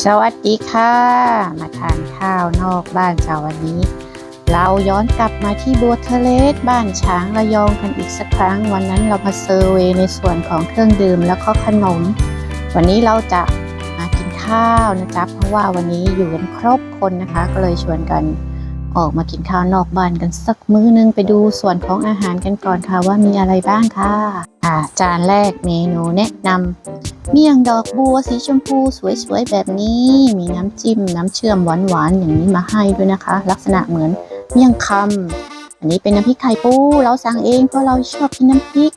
สวัสดีค่ะ มาทานข้าวนอกบ้านชาวันนี้ เราย้อนกลับมาที่บัวทะเลสบ้านช้างระยองกันอีกสักครั้ง วันนั้นเรามาเซอร์เวในส่วนของเครื่องดื่มแล้วก็ขนม วันนี้เราจะมากินข้าวนะจ๊ะเพราะว่าวันนี้อยู่กันครบคนนะคะ ก็เลยชวนกันออกมากินข้าวนอกบ้านกันสักมื้อนึงไปดูส่วนของอาหารกันก่อนค่ะว่ามีอะไรบ้างค่ะอ่าจานแรกเมนูแนะนำ เมี่ยงดอกบัวสีชมพูสวยๆแบบนี้ มีน้ำจิ้มน้ำเชื่อมหวานๆอย่างนี้มาให้ด้วยนะคะ ลักษณะเหมือนเมี่ยงคำอันนี้เป็นน้ำพริกไข่ปู เราสั่งเองเพราะเราชอบกินน้ำพริก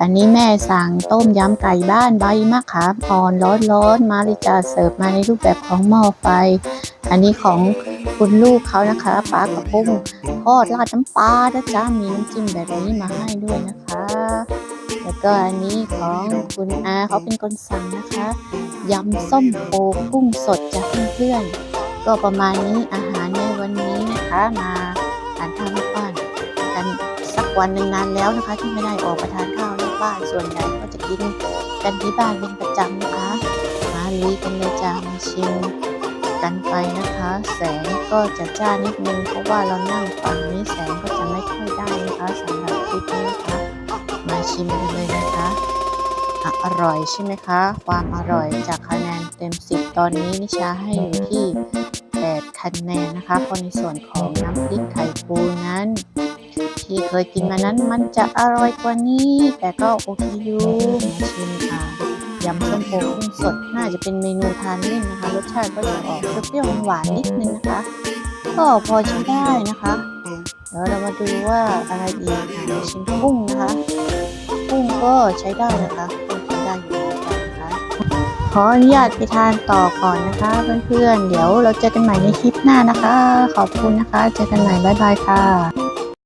อันนี้แม่สั่งต้มยำไก่บ้านใบมะขามอ่อนร้อนๆมาเลยจ้าเสิร์ฟมาในรูปแบบของหม้อไฟ อันนี้ของคุณลูกเขานะคะปลากระพงทอดราดน้ำปลานะจ๊ะมีน้ำจิ้มแบบนี้มาให้ด้วยนะคะ แล้วก็อันนี้ของคุณอาเขาเป็นคนสั่งนะคะยำส้มโอกุ้งสดจากเพื่อนๆก็ประมาณนี้อาหารในวันนี้นะคะมาทานข้าวบ้านกันสักวันหนึ่งนานแล้วนะคะ ที่ไม่ได้ออกไปทานข้าวนอกบ้านส่วนใหญ่ก็จะกินกันที่บ้านเป็นประจำนะคะมาลุยกันเลยจ้ามาชิม กันไปนะคะ แสงก็จะจ้านิดนึงเพราะว่าเรานั่งฝั่งนี้แสงก็จะไม่ค่อยได้นะคะสำหรับคลิปนี้นะคะ มาชิมกันเลยนะคะอร่อยใช่ไหมคะ ความอร่อยจากคะแนนเต็ม 10 ตอนนี้นิชาให้อยู่ที่ 8 คะแนนนะคะพราะในส่วนของน้ำพริกไข่ปูนั้น ที่เคยกินมานั้นมันจะอร่อยกว่านี้ แต่ก็โอเคอยู่มาชิม ยำส้มโอกุ้งสด น่าจะเป็นเมนูทานเล่นนะคะ รสชาติก็จะออกเปรี้ยวๆหวานนิดนึงนะคะ ก็พอใช้ได้นะคะ เดี๋ยวเรามาดูว่าอะไรอีกค่ะชิมกุ้งนะคะกุ้งก็ใช้ได้นะคะกุ้งใช้ได้อยู่นกันนะคะขออนุญาตไปทานต่อก่อนนะคะ เพื่อนๆเดี๋ยวเราเจอกันใหม่ในคลิปหน้านะคะ ขอบคุณนะคะ เจอกันใหม่บ๊ายบายค่ะ